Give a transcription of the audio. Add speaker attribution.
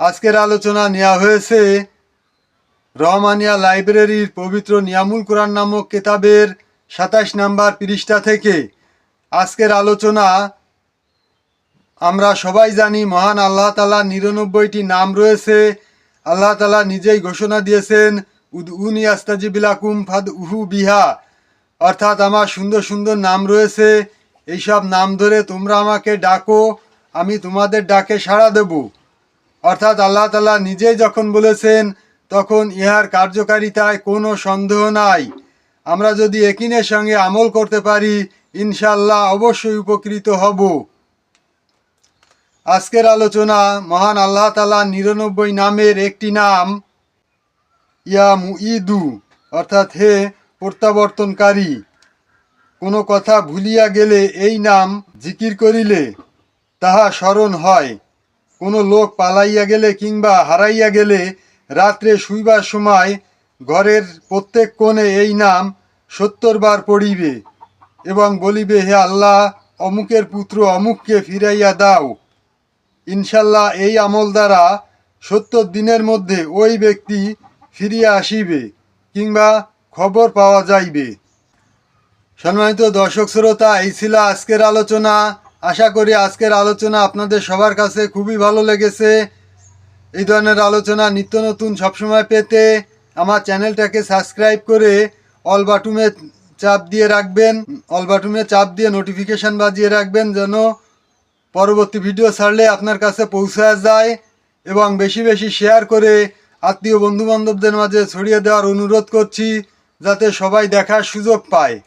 Speaker 1: আজকের আলোচনা নেওয়া হয়েছে রহমানিয়া লাইব্রেরির পবিত্র নিয়ামুল কোরআন নামক কেতাবের সাতাশ নাম্বার পৃষ্ঠা থেকে। আজকের আলোচনা, আমরা সবাই জানি মহান আল্লাহ তালা নিরানব্বইটি নাম রয়েছে। আল্লাহ তালা নিজেই ঘোষণা দিয়েছেন উদ উনি আস্তাজিবিলাকুম ফাদ উহু বিহা। অর্থাৎ আমার সুন্দর সুন্দর নাম রয়েছে। এইসব নাম ধরে তোমরা আমাকে ডাকো, আমি তোমাদের ডাকে সাড়া দেবো। অর্থাৎ আল্লাহ তালা নিজেই যখন বলেছেন, তখন ইহার কার্যকারিতায় কোনো সন্দেহ নাই। আমরা যদি একিনের সঙ্গে আমল করতে পারি ইনশাল্লাহ অবশ্যই উপকৃত হব। আজকের আলোচনা মহান আল্লাহ তালা নিরানব্বই নামের একটি নাম, ইয়া মুইদু অর্থাৎ হে প্রত্যাবর্তনকারী। কোনো কথা ভুলিয়া গেলে এই নাম জিকির করিলে তাহা স্মরণ হয়। কোনো লোক পালাইয়া গেলে কিংবা হারাইয়া গেলে রাত্রে শুইবার সময় ঘরের প্রত্যেক কোণে এই নাম সত্তর বার পড়িবে এবং বলিবে, হে আল্লাহ, অমুকের পুত্র অমুককে ফিরাইয়া দাও। ইনশাল্লাহ এই আমল দ্বারা সত্তর দিনের মধ্যে ওই ব্যক্তি ফিরিয়া আসিবে কিংবা খবর পাওয়া যাইবে। সম্মানিত দর্শক, শ্রোতা, এই ছিল আজকের আলোচনা। আশা করি আজকের আলোচনা আপনাদের সবার কাছে খুবই ভালো লেগেছে। এই ধরনের আলোচনা নিত্য নতুন সবসময় পেতে আমার চ্যানেলটাকে সাবস্ক্রাইব করে অল বাটুমে চাপ দিয়ে রাখবেন, অল বাটুমে চাপ দিয়ে নোটিফিকেশান বাজিয়ে রাখবেন যেন পরবর্তী ভিডিও ছাড়লে আপনার কাছে পৌঁছায় যায় এবং বেশি বেশি শেয়ার করে আত্মীয় বন্ধু বান্ধবদের মাঝে ছড়িয়ে দেওয়ার অনুরোধ করছি যাতে সবাই দেখার সুযোগ পায়।